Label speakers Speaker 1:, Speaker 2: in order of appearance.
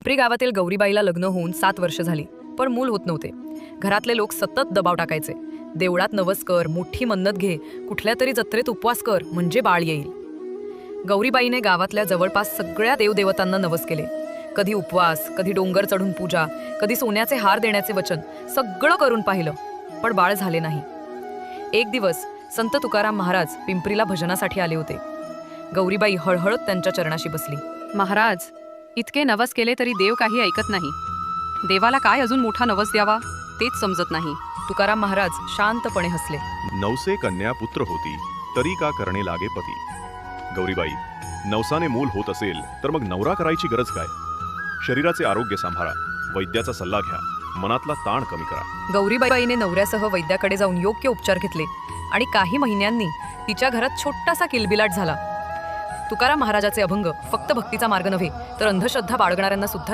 Speaker 1: पिंपरी गावातील गौरीबाईला लग्न होऊन सात वर्ष झाली पण मूल होत नव्हते. घरातले लोक सतत दबाव टाकायचे. देवळात नवस कर मोठी मन्नत घे कुठल्या तरी जत्रेत उपवास कर म्हणजे बाळ येईल. गौरीबाईने गावातल्या जवळपास सगळ्या देवदेवतांना नवस केले. कधी उपवास कधी डोंगर चढून पूजा कधी सोन्याचे हार देण्याचे वचन सगळं करून पाहिलं पण बाळ झाले नाही. एक दिवस संत तुकाराम महाराज पिंपरीला भजनासाठी आले होते. गौरीबाई हळहळत त्यांच्या चरणाशी बसली.
Speaker 2: महाराज इतके नवस केले तरी देव काही ऐकत नाही. देवाला काय अजून मोठा नवस द्यावा तेच समजत नाही.
Speaker 1: तुकाराम महाराज शांतपणे हसले.
Speaker 3: नवसे कन्या पुत्र होती तरी का करणे लागे पती? गौरीबाई नवसाने मूल होत असेल तर मग नवरा करायची गरज काय? शरीराचे आरोग्य सांभाळा वैद्याचा सल्ला घ्या मनातला ताण कमी करा.
Speaker 1: गौरीबाईने नवऱ्यासह वैद्याकडे जाऊन योग्य उपचार घेतले आणि काही महिन्यांनी तिच्या घरात छोटासा किलबिलाट झाला. तुकाराम महाराजाचे अभंग फक्त भक्तीचा मार्ग नव्हे तर अंधश्रद्धा बाळगणाऱ्यांना सुद्धा